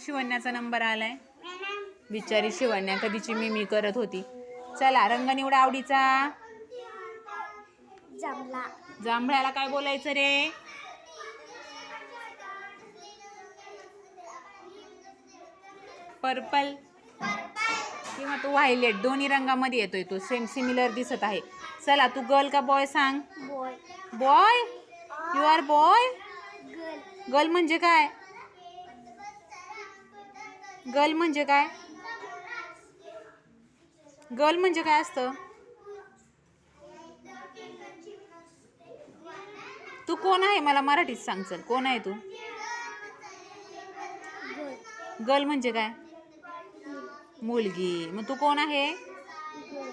शिवण्याचा नंबर आलाय. बिचारी शिवण्या कधीची मी मी करत होती. चला रंग निवडा आवडीचा जांभळ्याला काय बोलायचं रे? पर्पल किंवा तो व्हायलेट दोन्ही रंगामध्ये येतोय तो. सेम सिमिलर दिसत आहे. चला तू गर्ल का बॉय सांग? Boy boy you are boy girl girl म्हणजे काय? गर्ल म्हणजे काय? गर्ल म्हणजे काय असतं? तू कोण आहे? मला मराठीत सांग चल. कोण आहे तू? गर्ल म्हणजे काय? मुलगी. मग तू कोण आहे?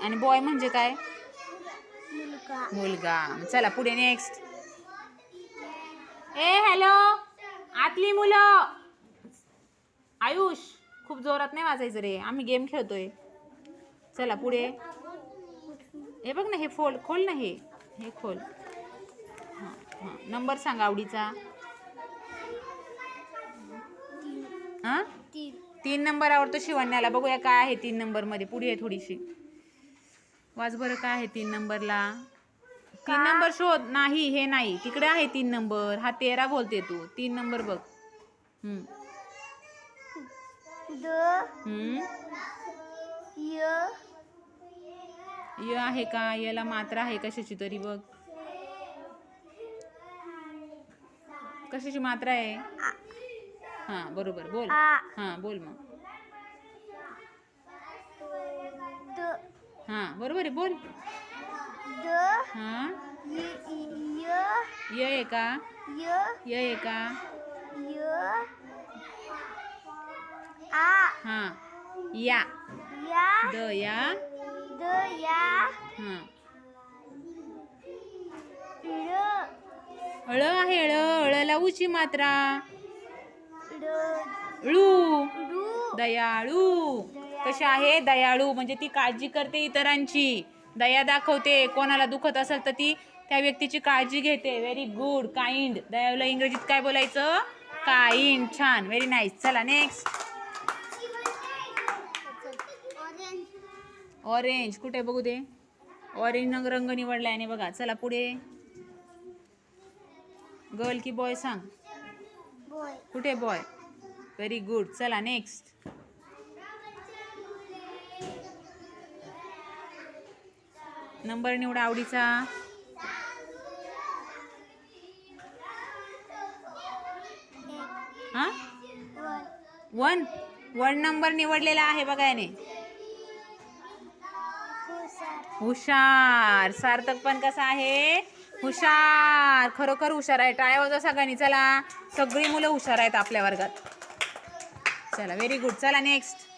आणि बॉय म्हणजे काय? मुलगा. चला पुढे नेक्स्ट ए हॅलो आतली मुलं. आयुष. खूप जोरात नाही वाजायचं रे. आम्ही गेम खेळतोय. चला पुढे. हे बघ ना हे फोल खोल ना हे. हे खोल. हां हां. नंबर सांग आवडीचा. हां? तीन नंबर आवडतो शिवण्याला. बघूया काय आहे तीन नंबरमध्ये पुढे आहे थोडीशी. वाच बरं काय आहे तीन नंबरला तीन नंबर शोध. नाही हे नाही. तिकडे आहे तीन नंबर हा तेरा बोलते तू. तीन नंबर बघ. य. य आहे का? याला मात्रा आहे कशाची तरी बघ. कशाची मात्रा आहे? हा बरोबर. बोल. हा बोल मग. द. हा बरोबर आहे. बोल. द. हा. य आहे का? य. य आहे का? य. आ. हा. या. या. द या. द या. हा. ळ. अळ आहे अळ. अळला उची मात्रा. ळ. दयाळू. कशी आहे? दयाळू. म्हणजे ती काळजी करते इतरांची. दया दाखवते. कोणाला दुखत असेल तर ती त्या व्यक्तीची काळजी घेते. व्हेरी गुड काइंड दयाला इंग्रजीत काय बोलायचं? काइंड छान. व्हेरी नाईस चला नेक्स्ट ऑरेंज कुठे बघू दे. ऑरेंज रंग रंग निवडलाय आणि बघा चला पुढे. गर्ल की बॉय सांग. कुठे बॉय व्हेरी गुड चला नेक्स्ट नंबर निवडा आवडीचा. हा? वन वन नंबर निवडलेला आहे बघा याने. हुशार. सार्थक पण कसा आहे? हुशार. खरोखर हुशार आहे. टाळ्या वाजवा सगळ्यांनी. चला. सगळी मुलं हुशार आहेत आपल्या वर्गात. चला व्हेरी गुड चला नेक्स्ट